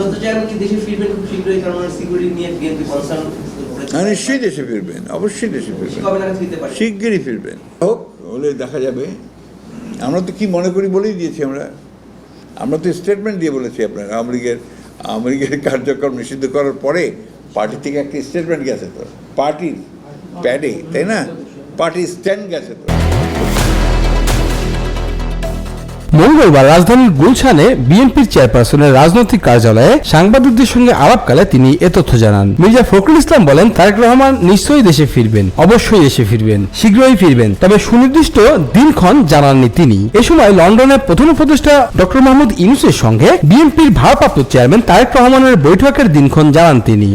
ভারপ্রাপ্ত চেয়ারম্যান কি দেশে ফিরবেন খুব শীঘ্রই কারণ সিকিউরিটি নিয়ে বিএনপি কনসার্ন হ্যাঁ, নিশ্চয়ই দেশে ফিরবেন অবশ্যই দেশে ফিরবেন। শিগগিরই ফিরবেন। হোক হলে দেখা যাবে। আমরা তো কি মনে করি বলেই দিয়েছি আমরা। আমরা তো স্টেটমেন্ট দিয়ে বলেছি আপনার আওয়ামী লীগের আওয়ামী লীগের কার্যক্রম নিষিদ্ধ করার পরে পার্টি থেকে একটা স্টেটমেন্ট গেছে তো। পার্টির প্যাডে তাই না? পার্টির স্ট্যান্ড গেছে তো। মঙ্গলবার রাজধানীর গুলশানে বিএনপির চেয়ারপারসনের রাজনৈতিক কার্যালয়ে সাংবাদিকদের সঙ্গে আলাপকালে তিনি এ তথ্য জানান। মির্জা ফখরুল ইসলাম বলেন, তারেক রহমান নিশ্চয়ই দেশে ফিরবেন, অবশ্যই দেশে ফিরবেন, শীঘ্রই ফিরবেন, তবে সুনির্দিষ্ট দিনক্ষণ জানাননি তিনি। এ সময় লন্ডনের প্রধান উপদেষ্টা ডক্টর মোহাম্মদ ইউনুসের সঙ্গে বিএনপির ভারপ্রাপ্ত চেয়ারম্যান তারেক রহমানের বৈঠকের দিনক্ষণ জানান তিনি।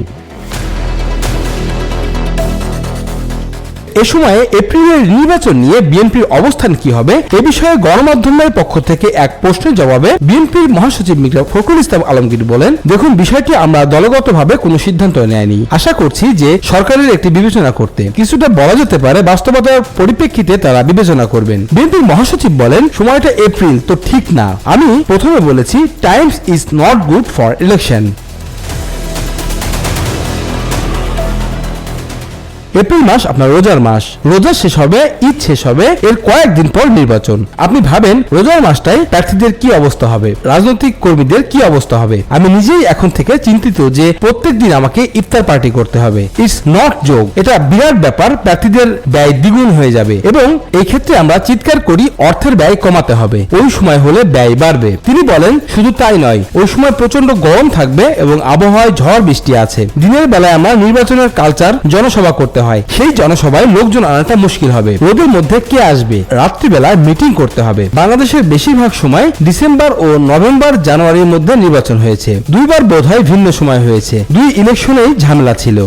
এ সময়ে এপ্রিলের নির্বাচন নিয়ে বিএনপির অবস্থান কি হবে? এ বিষয়ে গণমাধ্যমের পক্ষ থেকে এক প্রশ্নের জবাবে বিএনপির মহাসচিব মির্জা ফখরুল ইসলাম আলমগীর বলেন, দেখুন, বিষয়টি আমরা দলগতভাবে কোনো সিদ্ধান্ত নেয়নি। আশা করছি যে সরকারের একটি বিবেচনা করতে। কিছুটা বলা যেতে পারে, বাস্তবতার পরিপ্রেক্ষিতে তারা বিবেচনা করবেন। বিএনপির মহাসচিব বলেন, সময়টা এপ্রিল, তো ঠিক না। আমি প্রথমে বলেছি, times is not good for election. April মাস আপনার রোজার মাস। রোজা শেষ হবে, ঈদ শেষ হবে, এর কয়েকদিন পর নির্বাচন। আপনি ভাবেন রোজার মাসটায় প্রার্থীদের কি অবস্থা হবে, রাজনৈতিক কর্মীদের কি অবস্থা হবে? আমি নিজেই এখন থেকে চিন্তিত যে প্রত্যেক দিন আমাকে ইফতার পার্টি করতে হবে। ইটস নট যোগ এটা বিরাট ব্যাপার, প্রার্থীদের ব্যয় দ্বিগুণ হয়ে যাবে এবং এই ক্ষেত্রে আমরা চিৎকার করি, অর্থের ব্যয় কমাতে হবে। ওই সময় হলে ব্যয় বাড়বে। তিনি বলেন, শুধু তাই নয়, ওই সময় প্রচণ্ড গরম থাকবে এবং আবহাওয়ায় ঝড় বৃষ্টি আছে। দিনের বেলায় আমরা নির্বাচনের কালচার জনসভা করতে হয়। সেই জনসভায় লোকজন আনাটা মুশকিল হবে। রোদের মধ্যে কে আসবে? রাত্রিবেলায় মিটিং করতে হবে। বাংলাদেশের বেশিরভাগ সময় ডিসেম্বর ও নভেম্বর জানুয়ারির মধ্যে নির্বাচন হয়েছে। দুইবার বোধহয় ভিন্ন সময় হয়েছে। দুই ইলেকশনেই ঝামেলা ছিল।